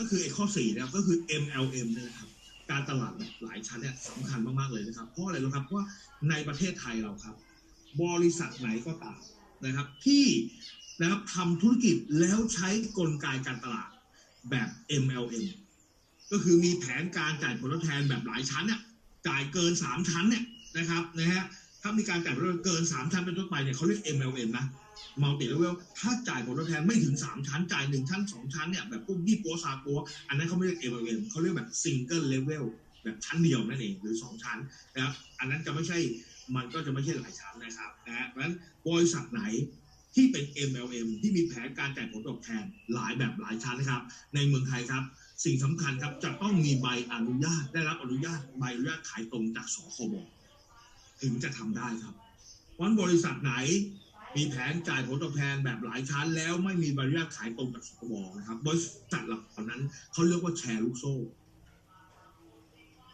ก็คือไอ้ข้อสี่นะครับก็คือ MLM เนี่ยนะครับการตลาดแบบหลายชั้นเนี่ยสำคัญมากๆเลยนะครับ เพราะอะไรรู้ครับเพราะว่าในประเทศไทยเราครับ บริษัทไหนก็ตามนะครับ ที่นะครับทำธุรกิจแล้วใช้กลไกการตลาดแบบ MLM ก็คือมีแผนการจ่ายผลตอบแทนแบบหลายชั้นเนี่ยจ่ายเกินสามชั้นเนี่ยนะครับนะฮะ ถ้ามีการจ่ายผลตอบแทนเกินสามชั้นเป็นต้นไปเนี่ยเขาเรียก MLM นะมัลติเลเวลถ้าจ่ายผลตอบแทนไม่ถึง3ชั้น จ่าย1ชั้น2ชั้นเนี่ยแบบพวกยี่ปัวซาปัวอันนั้นเขาไม่เรียก MLM เขาเรียกแบบซิงเกิลเลเวลแบบชั้นเดียวนั่นเองหรือ2ชั้นนะครับอันนั้นจะไม่ใช่มันก็จะไม่ใช่หลายชั้นนะครับนะฮะเพราะฉะนั้นบริษัทไหนที่เป็น MLM ที่มีแผนการจ่ายผลตอบแทนหลายแบบหลายชั้นนะครับ ในเมืองไทยครับ สิ่งสำคัญครับจะต้องมีใบอนุญาตได้รับอนุญาตใบอนุญาตขายตรงจากสคบ ถึงจะทำได้ครับวันบริษัทไหนมีแผนจ่ายผลตอบแทนแบบหลายชั้น แล้วไม่มีใบอนุญาตขายตรงกับสคบนะครับ บริษัทเหล่านั้นเขาเรียกว่าแชร์ลูกโซ่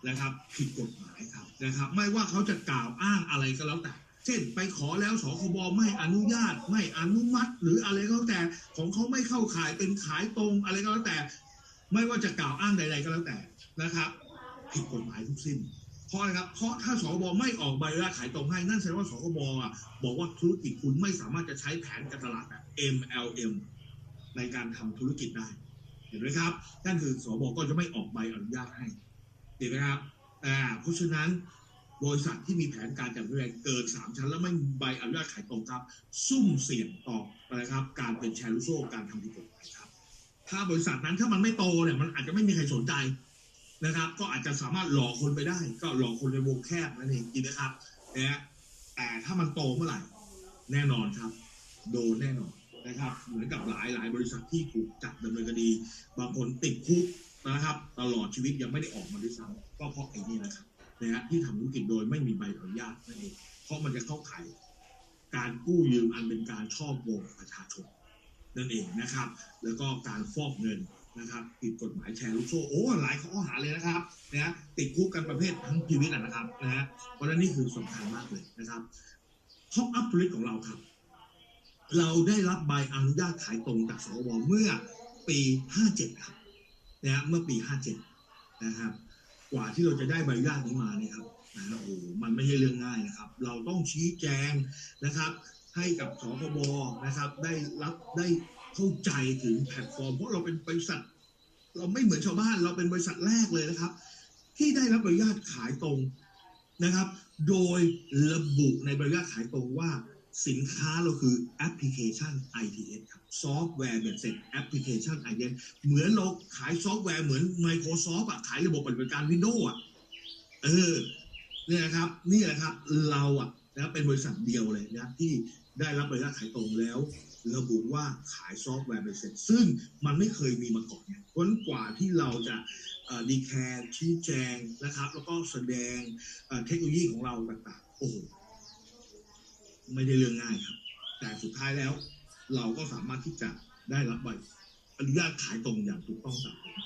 นะครับ ผิดกฎหมายครับนะครับ ไม่ว่าเขาจะกล่าวอ้างอะไรก็แล้วแต่ เช่นไปขอแล้วสคบไม่อนุญาตไม่อนุมัติ หรืออะไรก็แล้วแต่ของเขาไม่เข้าขายเป็นขายตรงอะไรก็แล้วแต่ ไม่ว่าจะกล่าวอ้างใด ๆ ก็แล้วแต่นะครับ ผิดกฎหมายทุกสิ้น เพราะอะไรครับ เพราะถ้าสคบไม่ออกใบอนุญาตขายตรงให้ นั่นแสดงว่าสคบอะบอกว่าธุรกิจคุณไม่สามารถจะใช้แผนการตลาดแบบ MLM ในการทำธุรกิจได้ เห็นไหมครับ นั่นคือสบก็จะไม่ออกใบอนุญาตให้ เห็นไหมครับอ่าเพราะฉะนั้นบริษัทที่มีแผนการจัดบริหารเกินสามชั้น แล้วไม่มีใบอนุญาตขายตรงครับ ซุ่มเสี่ยงต่อนะครับ การเป็นแชร์ลูกโซ่การทำผิดกฎหมายครับ ถ้าบริษัทนั้นถ้ามันไม่โตเนี่ยมันอาจจะไม่มีใครสนใจ นะครับ ก็อาจจะสามารถหลอกคนไปได้ ก็หลอกคนในวงแคบนั่นเองจริงนะครับนะฮะแต่ถ้ามันโตเมื่อไหร่แน่นอนครับ โดนแน่นอนนะครับ เหมือนกับหลายหลายบริษัทที่ถูกจับดำเนินคดี บางคนติดคุกนะครับ ตลอดชีวิตยังไม่ได้ออกมาด้วยซ้ำก็เพราะไอ้นี่นะครับนะฮะที่ทำธุรกิจโดยไม่มีใบอนุญาตนั่นเองเพราะมันจะเข้าข่ายการกู้ยืมอันเป็นการช่อโกงประชาชนนั่นเองนะครับ แล้วก็การฟอกเงิน นะครับผิดกฎหมายแชร์ลูกโซ่โอ้หลายข้อหาเลยนะครับนะติดคุกกันประเภททั้งชีวิตนะครับนะฮะเพราะฉะนั้นนี่คือสำคัญมากเลยนะครับท็อปอัพธุรกิจของเราครับ เราได้รับใบอนุญาตขายตรงจากสวเมื่อปี 57 ครับนะเมื่อปี 57 นะครับ กว่าที่เราจะได้ใบอนุญาตนี้มาเนี่ยครับนะฮะโอ้มันไม่ใช่เรื่องง่ายนะครับ เราต้องชี้แจงนะครับ ให้กับสคบนะครับ ได้รับได้ เข้าใจถึงแพลตฟอร์ม เพราะเราเป็นบริษัท เราไม่เหมือนชาวบ้านเราเป็นบริษัทแรกเลยนะครับ ที่ได้รับใบอนุญาตขายตรงนะครับ โดยระบุในใบอนุญาตขายตรงว่าสินค้าเราคือแอปพลิเคชัน ITS ครับซอฟต์แวร์เบ็ดเสร็จแอปพลิเคชัน ITS เหมือนเราขายซอฟต์แวร์เหมือน Microsoft อะขายระบบปฏิบัติการ Windows อะเออเนี่ยนะครับ นี่แหละครับ เราอะ นะเป็นบริษัทเดียวเลยนะที่ได้รับใบอนุญาตขายตรงแล้วระบุว่าขายซอฟต์แวร์เบ็ดเสร็จ ซึ่งมันไม่เคยมีมาก่อนเนี่ยพ้นกว่าที่เราจะดีแคร์ชี้แจงนะครับ แล้วก็แสดงเอ่อเทคโนโลยีของเราต่างๆ โอ้โห ไม่ได้เรื่องง่ายครับ แต่สุดท้ายแล้ว เราก็สามารถที่จะได้รับใบอนุญาตขายตรงอย่างถูกต้องตามกฎหมาย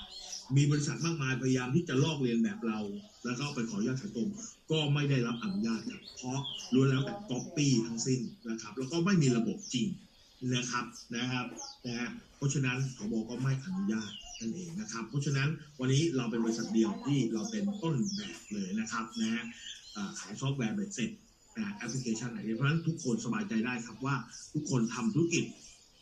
มีบริษัทมากมายพยายามที่จะลอกเลียนแบบเรา แล้วก็ไปขออนุญาตขายตรงก็ไม่ได้รับอนุญาตครับเพราะล้วนแล้วแต่ก๊อปปี้ทั้งสิ้นนะครับ แล้วก็ไม่มีระบบจริงนะครับนะครับนะฮะเพราะฉะนั้นขบก็ไม่อนุญาตนั่นเองนะครับ เพราะฉะนั้นวันนี้เราเป็นบริษัทเดียวที่เราเป็นต้นแบบเลยนะครับนะฮะขายซอฟต์แวร์เบ็ดเสร็จแอปพลิเคชันไหนเพราะฉะนั้นทุกคนสบายใจได้ครับว่าทุกคนทำธุรกิจ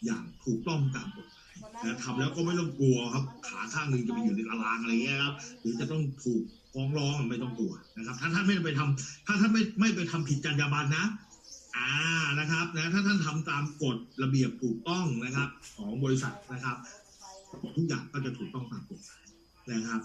อย่างถูกต้องตามกฎหมาย แต่ทำแล้วก็ไม่ต้องกลัวครับ ขาข้างหนึ่งจะไปอยู่ในตารางอะไรเงี้ยครับหรือจะต้องถูกฟ้องร้องไม่ต้องกลัวนะครับ ถ้าท่านไม่ไปทำถ้าท่านไม่ไม่ไปทำผิดจรรยาบรรณนะอ่านะครับนะถ้าท่านทำตามกฎระเบียบถูกต้องนะครับ ของบริษัทนะครับ ทุกอย่างก็จะถูกต้องตามกฎหมายนะครับ